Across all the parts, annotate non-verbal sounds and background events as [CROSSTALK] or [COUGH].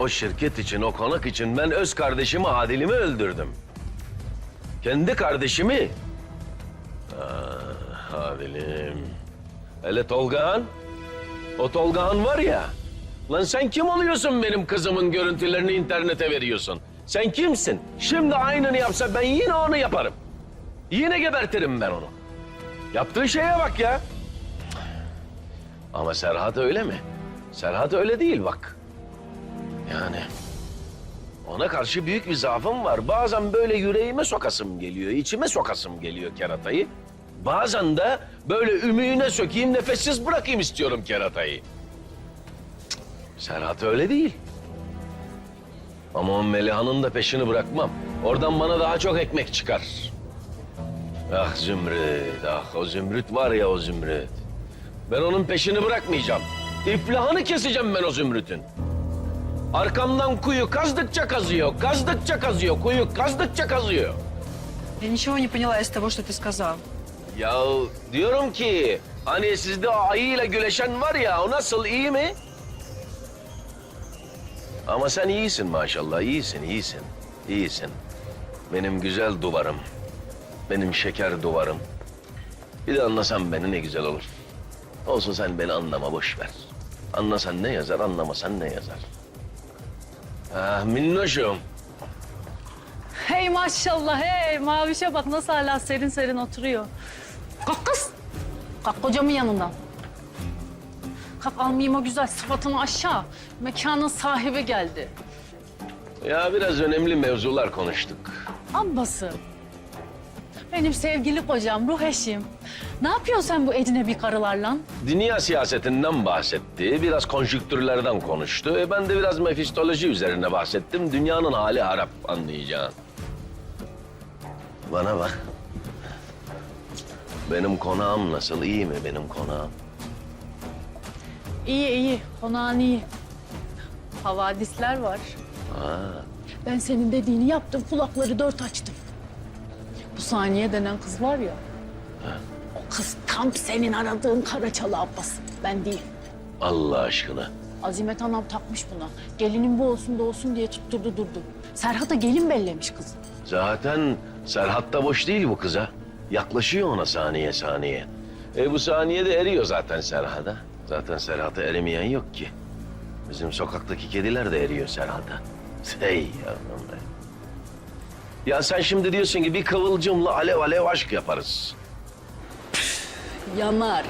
O şirket için, o konak için ben öz kardeşimi Adil'imi öldürdüm. Kendi kardeşimi. Ah, Adil'im. Hele Tolgahan. O Tolgahan var ya. Lan sen kim oluyorsun benim kızımın görüntülerini internete veriyorsun? Sen kimsin? Şimdi aynını yapsa ben yine onu yaparım. Yine gebertirim ben onu. Yaptığı şeye bak ya. Ama Serhat öyle mi? Serhat öyle değil bak. Yani ona karşı büyük bir zaafım var. Bazen böyle yüreğime sokasım geliyor, içime sokasım geliyor keratayı. Bazen de böyle ümüğüne sökeyim, nefessiz bırakayım istiyorum keratayı. Cık, Serhat öyle değil. Ama o Melihan'ın da peşini bırakmam. Oradan bana daha çok ekmek çıkar. Ah Zümrüt, ah o Zümrüt var ya o Zümrüt. Ben onun peşini bırakmayacağım. İflahını keseceğim ben o Zümrüt'ün. Arkamdan kuyu kazdıkça kazıyor, kazdıkça kazıyor, kuyu kazdıkça kazıyor. Я ничего не поняла из того, что ты сказал. Ya diyorum ki hani sizde o ayıyla güleşen var ya o nasıl iyi mi? Ama sen iyisin maşallah iyisin iyisin iyisin. Benim güzel duvarım. Benim şeker duvarım. Bir de anlasan beni ne güzel olur. Olsun sen beni anlama boş ver. Anlasan ne yazar anlamasan ne yazar. Ah minnoşum. Hey maşallah hey mavişe bak nasıl hala serin serin oturuyor. Kalk kız. Kalk kocamın yanından. Kalk almayayım o güzel sıfatını aşağı. Mekanın sahibi geldi. Ya biraz önemli mevzular konuştuk. Abbası. Benim sevgili kocam, ruh eşim. Ne yapıyorsun sen bu ecnebi karılarla? Dünya siyasetinden bahsetti, biraz konjüktürlerden konuştu. E ben de biraz mefistoloji üzerine bahsettim. Dünyanın hali harap anlayacağın. Bana bak. Benim konağım nasıl, iyi mi benim konağım? İyi iyi, konağın iyi. Havadisler var. Ha, Ben senin dediğini yaptım, kulakları dört açtım. Saniye denen kız var ya. O kız tam senin aradığın Karaçalı Abbas. Ben değil. Allah aşkına. Azimet Anam takmış buna. Gelinin bu olsun da olsun diye tutturdu durdu. Serhat'a gelin bellemiş kız. Zaten Serhat da boş değil bu kıza. Yaklaşıyor ona saniye saniye. E bu saniye de eriyor zaten Serhat'a. Zaten Serhat'a erimeyen yok ki. Bizim sokaktaki kediler de eriyor Serhat'a. Hey yavrum be. Ya sen şimdi diyorsun ki bir kıvılcımla alev alev aşk yaparız. Yanar.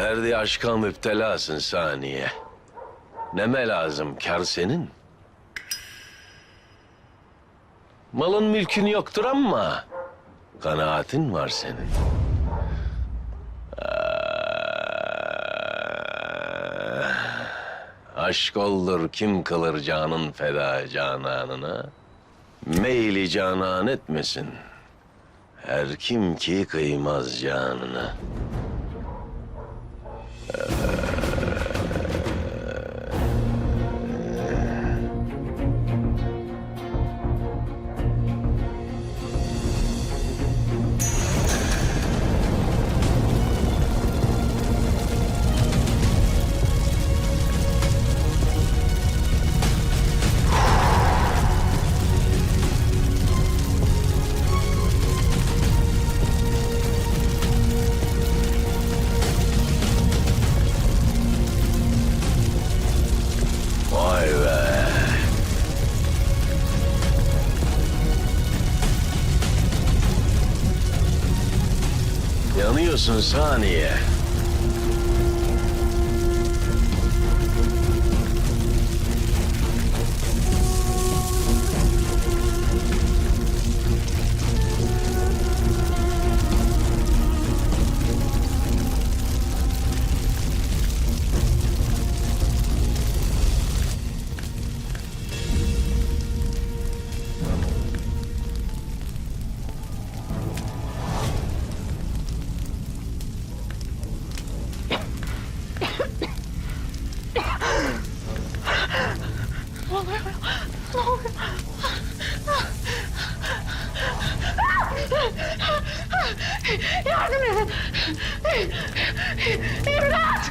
Derdi aşka müptelasın saniye. Neme lazım kar senin? Malın mülkün yoktur ama kanaatin var senin. Ah, Aşk olur kim kılır canın feda cananına? Meyli canan etmesin. Her kim ki kıymaz canına. Yanıyorsun saniye. Yardım edin. İmdat!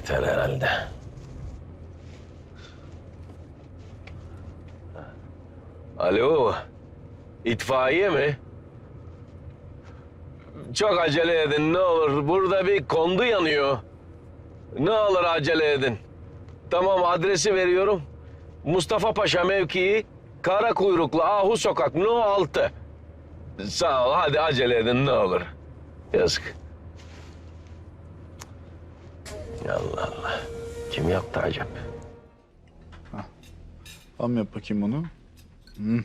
Yeter herhalde. Alo, itfaiye mi? Çok acele edin ne olur. Burada bir kondu yanıyor. Ne olur acele edin. Tamam adresi veriyorum. Mustafa Paşa mevkii, Kara Kuyruklu Ahu Sokak No 6. Sağ ol hadi acele edin ne olur. Yazık. Allah Allah. Kim yaptı acaba? Tam yap bakayım onu. Hı.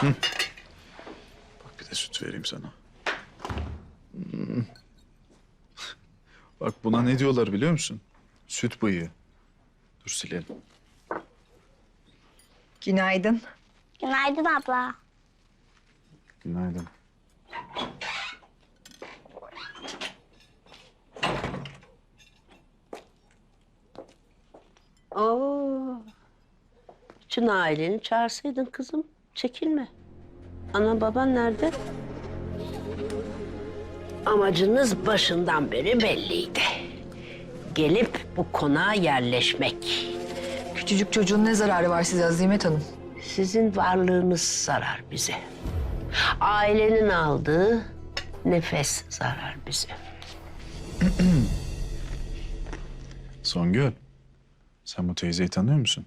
Hı. Bak bir de süt vereyim sana. Hı. Bak buna ne diyorlar biliyor musun? Süt bıyığı. Dur silelim. Günaydın. Günaydın abla. Günaydın. Bütün aileni çağırsaydın kızım. Çekinme. Ana baban nerede? Amacınız başından beri belliydi. Gelip bu konağa yerleşmek. Küçücük çocuğun ne zararı var size Azimet Hanım? Sizin varlığınız zarar bize. Ailenin aldığı nefes zarar bize. [CLEARS THROAT] Songül. Sen bu teyzeyi tanıyor musun?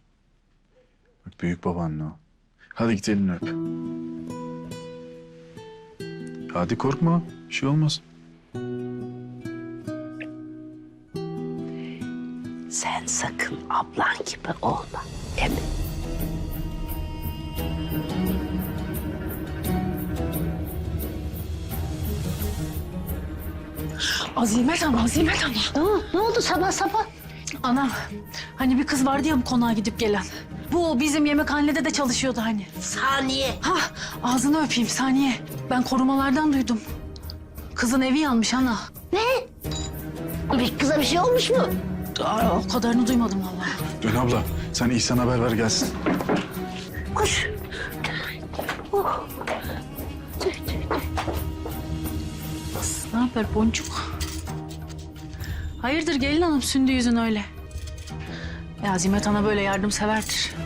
Bak büyük babaanne o. Hadi git elini öp. Hadi korkma. Bir şey olmaz. Sen sakın ablan gibi olma. Emin. Azimet Hanım, Azimet Hanım. Ne, oldu- ne oldu sabah sabah? Anam, hani bir kız vardı ya bu konağa gidip gelen. Bu bizim yemekhanede de çalışıyordu hani. Saniye. Ha, ağzını öpeyim saniye. Ben korumalardan duydum. Kızın evi yanmış ana. Bir kıza bir şey olmuş mu? Aa, o kadarını duymadım vallahi. Dön abla. Sen İhsan haber ver gelsin. Koş. Oh. Ne haber boncuk? Hayırdır gelin hanım sündü yüzün öyle. Ya Azimet ana böyle yardımseverdir.